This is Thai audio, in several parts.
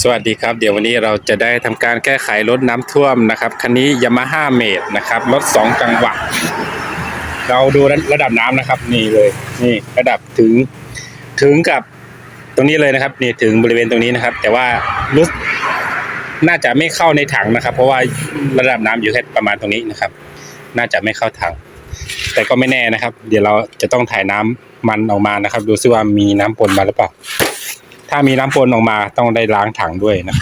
สวัสดีครับ เดี๋ยววันนี้เราจะได้ทำการแก้ไขรถน้ำท่วมนะครับคันนี้ยามาฮ่าเมดนะครับรถสองจังหวะเราดูระดับน้ำนะครับ นี่เลยนี่ระดับถึงถึงกับตรงนี้เลยนะครับ นี่ถึงบริเวณตรงนี้นะครับ แต่ว่ารู้น่าจะไม่เข้าในถังนะครับ เพราะว่าระดับน้ำอยู่แค่ประมาณตรงนี้นะครับ น่าจะไม่เข้าถัง แต่ก็ไม่แน่นะครับ เดี๋ยวเราจะต้องถ่ายน้ำมันออกมานะครับ ดูซิว่ามีน้ำปนมาหรือเปล่า ถ้ามีน้ำปนออกมาต้องได้ล้างถังด้วยนะ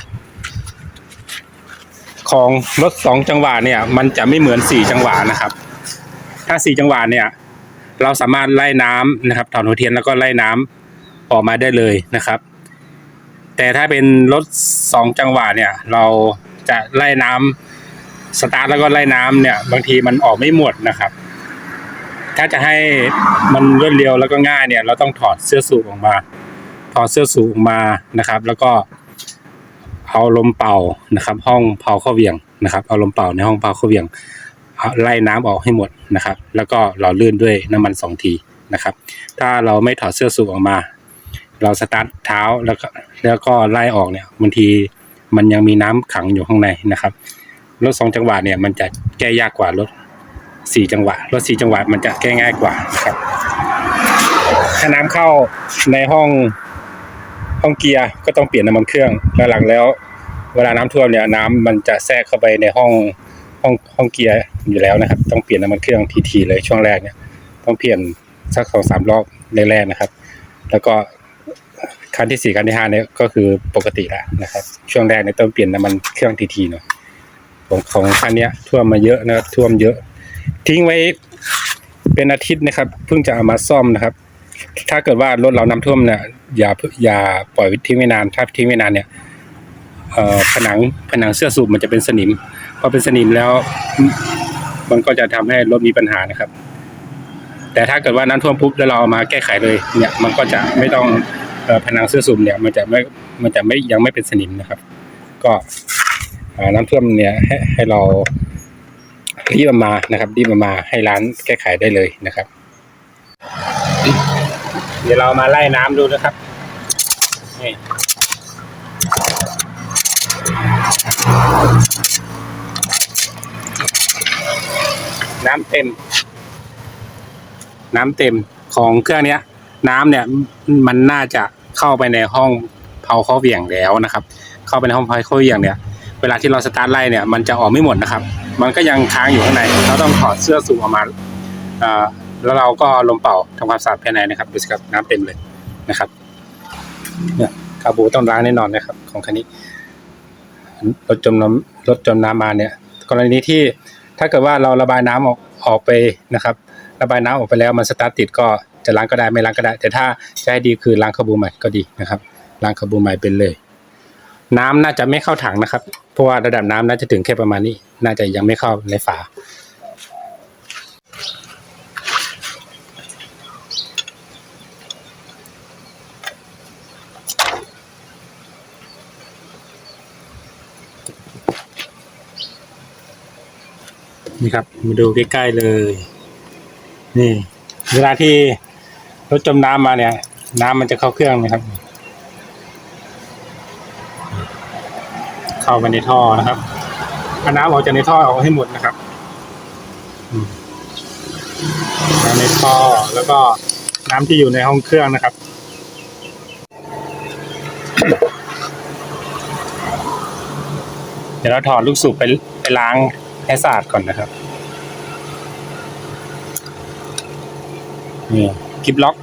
ของรถสองจังหวะเนี่ย มันจะไม่เหมือนสี่จังหวะนะครับ ถ้าสี่จังหวะเนี่ย เราสามารถไล่น้ำนะครับถอนหัวเทียนแล้วก็ไล่น้ำออกมาได้เลยนะครับ แต่ถ้าเป็นรถสองจังหวะเนี่ย เราจะไล่น้ำสตาร์ทแล้วก็ไล่น้ำเนี่ย บางทีมันออกไม่หมดนะครับ ถ้าจะให้มันรวดเร็วแล้วก็ง่ายเนี่ย เราต้องถอดเสื้อสูบออกมา ถอดเสื้อสูงมานะครับ แล้วก็เอาลมเป่านะครับ ห้องเป่าข้าเวียงนะครับ เอาลมเป่าในห้องเป่าข้าเวียงไล่น้ำออกให้หมดนะครับ แล้วก็หล่อลื่นด้วยน้ำมันสองทีนะครับ ถ้าเราไม่ถอดเสื้อสูงออกมา เราสตาร์ทเท้าแล้วก็แล้วก็ไล่ออกเนี่ยบางทีมันยังมีน้ำขังอยู่ข้างในนะครับรถสองจังหวะเนี่ยมันจะแก้ยากกว่ารถสี่จังหวะรถสี่จังหวะมันจะแก้ง่ายกว่าครับถ้าน้ำเข้าในห้อง ห้องเกียร์ก็ต้องเปลี่ยนน้ำมันเครื่องแล้วหลังแล้ว เวลาน้ำท่วมเนี่ยน้ำมันจะแทรกเข้าไปในห้องห้องห้องเกียร์อยู่แล้วนะครับ ต้องเปลี่ยนน้ำมันเครื่องทีๆเลยช่วงแรกเนี่ย ต้องเปลี่ยนสักสองสามรอบแรกๆนะครับ แล้วก็คันที่สี่คันที่ห้าเนี่ยก็คือปกติแล้วนะครับ ช่วงแรกเนี่ยต้องเปลี่ยนน้ำมันเครื่องทีๆหน่อยของของคันเนี้ยท่วมมาเยอะนะครับท่วมเยอะ ทิ้งไว้เป็นอาทิตย์นะครับ เพิ่งจะเอามาซ่อมนะครับ ถ้าเกิดว่ารถเราน้ำท่วมเนี่ย อย่าอย่าปล่อยทิ้งไว้นานถ้าทิ้งไว้นานเนี่ยผนังผนังเสื้อสูบมันจะเป็นสนิมพอเป็นสนิมแล้ว มันก็จะทำให้รถมีปัญหานะครับ แต่ถ้าเกิดว่าน้ำท่วมปุ๊บแล้วเราเอามาแก้ไขเลย เนี่ยมันก็จะไม่ต้องอผนังเสื้อสูบเนี่ย มันจะไม่มันจะไม่ยังไม่เป็นสนิมนะครับ ก็น้ำท่วมเนี่ยให้ให้เรารีบมานะครับรีบเอามาให้ร้านแก้ไขได้เลยนะครับ เดี๋ยวเรามาไล่น้ำดูนะครับ นี่น้ำเต็ม น้ำเต็มของเครื่องเนี้ย น้ำเนี่ยมันน่าจะเข้าไปในห้องเผาข้าเหวี่ยงแล้วนะครับ เข้าไปในห้องเผาข้าเหวี่ยงเนี่ย เวลาที่เราสตาร์ทไล่เนี่ยมันจะออกไม่หมดนะครับ มันก็ยังค้างอยู่ข้างในเราต้องถอดเสื้อสูบออกมาอ่าแล้วเราก็ลมเป่าทำความสะอาดภายในนะครับดูสิครับน้ำเต็มเลยนะครับ เนี่ยคาบูต้องล้างแน่นอนนะครับ ของคันนี้รถจมน้ำรถจมน้ำมาเนี่ย กรณีที่ถ้าเกิดว่าเราระบายน้ำออกออกไปนะครับ ระบายน้ำออกไปแล้วมันสตาร์ทติดก็จะล้างก็ได้ไม่ล้างก็ได้ แต่ถ้าจะให้ดีคือล้างคาบูใหม่ก็ดีนะครับล้างคาบูใหม่เป็นเลย น้ำน่าจะไม่เข้าถังนะครับ เพราะว่าระดับน้ำน่าจะถึงแค่ประมาณนี้ น่าจะยังไม่เข้าในฝา นี่ครับ มาดูใกล้ๆเลย นี่ เวลาที่รถจมน้ำมาเนี่ย น้ำมันจะเข้าเครื่องนะครับ เข้าไปในท่อนะครับเอาน้ำออกจากในท่อออกให้หมดนะครับน้ำในท่อแล้วก็น้ำที่อยู่ในห้องเครื่องนะครับเดี๋ยวเราถอดลูกสูบไปไปล้าง ให้สะอาดก่อนนะครับนี่กิบล็อก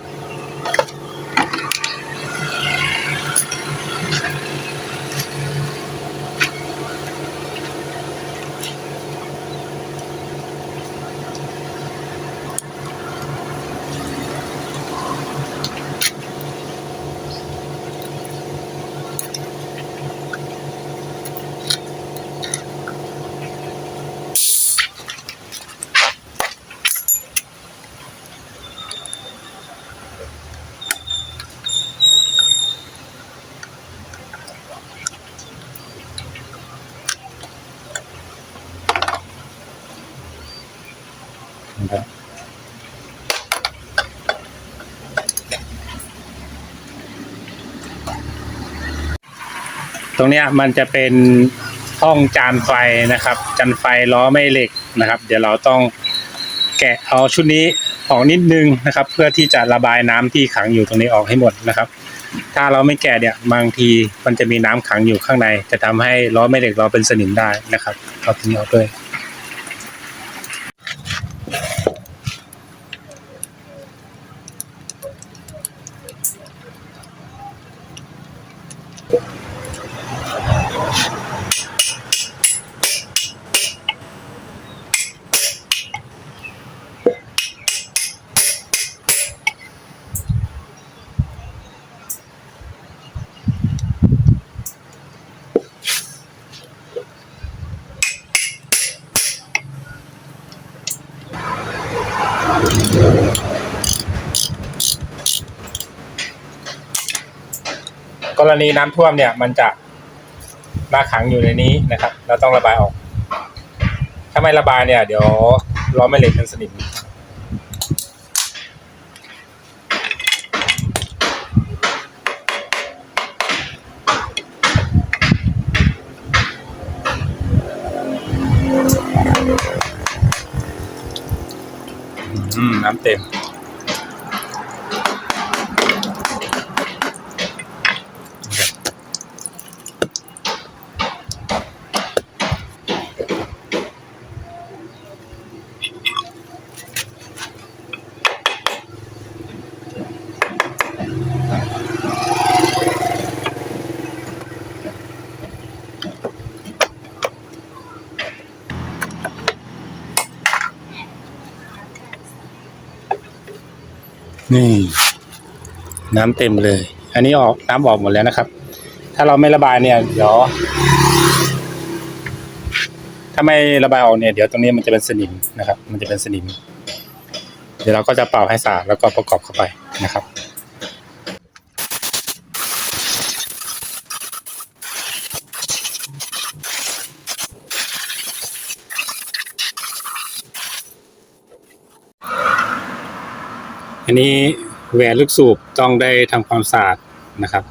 นะครับตรงเนี้ยมันจะเป็นห้องจานไฟนะครับ จานไฟล้อไม่เหล็กนะครับ เดี๋ยวเราต้องแกะเอาชุดนี้ออกนิดนึงนะครับ เพื่อที่จะระบายน้ำที่ขังอยู่ตรงนี้ออกให้หมดนะครับ ถ้าเราไม่แกะเนี่ยบางทีมันจะมีน้ำขังอยู่ข้างใน จะทำให้ล้อไม่เหล็กเราเป็นสนิมได้นะครับเอาตรงนี้ออกด้วย กรณีน้ำท่วมเนี่ยมันจะมาขังอยู่ในนี้นะครับ เราต้องระบายออก ถ้าไม่ระบายเนี่ย เดี๋ยวล้อแม่เหล็กมันสนิม น้ำเต็ม นี่ น้ำเต็มเลย อันนี้ออกน้ำออกหมดแล้วนะครับ ถ้าเราไม่ระบายเนี่ย เดี๋ยว ถ้าไม่ระบายออกเนี่ยเดี๋ยวตรงนี้มันจะเป็นสนิมนะครับ มันจะเป็นสนิม เดี๋ยวเราก็จะเป่าให้สะอาดแล้วก็ประกอบเข้าไปนะครับ อันนี้แหวนลูกสูบต้องได้ทำความสะอาดนะครับ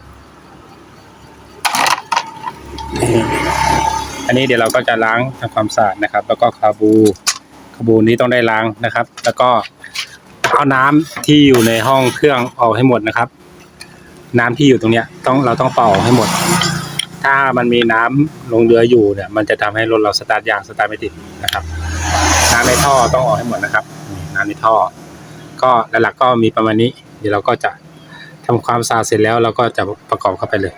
อันนี้เดี๋ยวเราก็จะล้างทำความสะอาดนะครับ แล้วก็คาบูคาบูนี้ต้องได้ล้างนะครับ แล้วก็เอาน้ำที่อยู่ในห้องเครื่องออกให้หมดนะครับ น้ำที่อยู่ตรงเนี้ยต้องเราต้องเป่าให้หมด ถ้ามันมีน้ำลงเรืออยู่เนี่ย มันจะทำให้รถเราสตาร์ทยางสตาร์ทไม่ติดนะครับ น้ำในท่อต้องออกให้หมดนะครับ น้ำในท่อ ก็หลักๆก็มีประมาณนี้ เดี๋ยวเราก็จะทำความสะอาดเสร็จแล้วเราก็จะประกอบเข้าไปเลย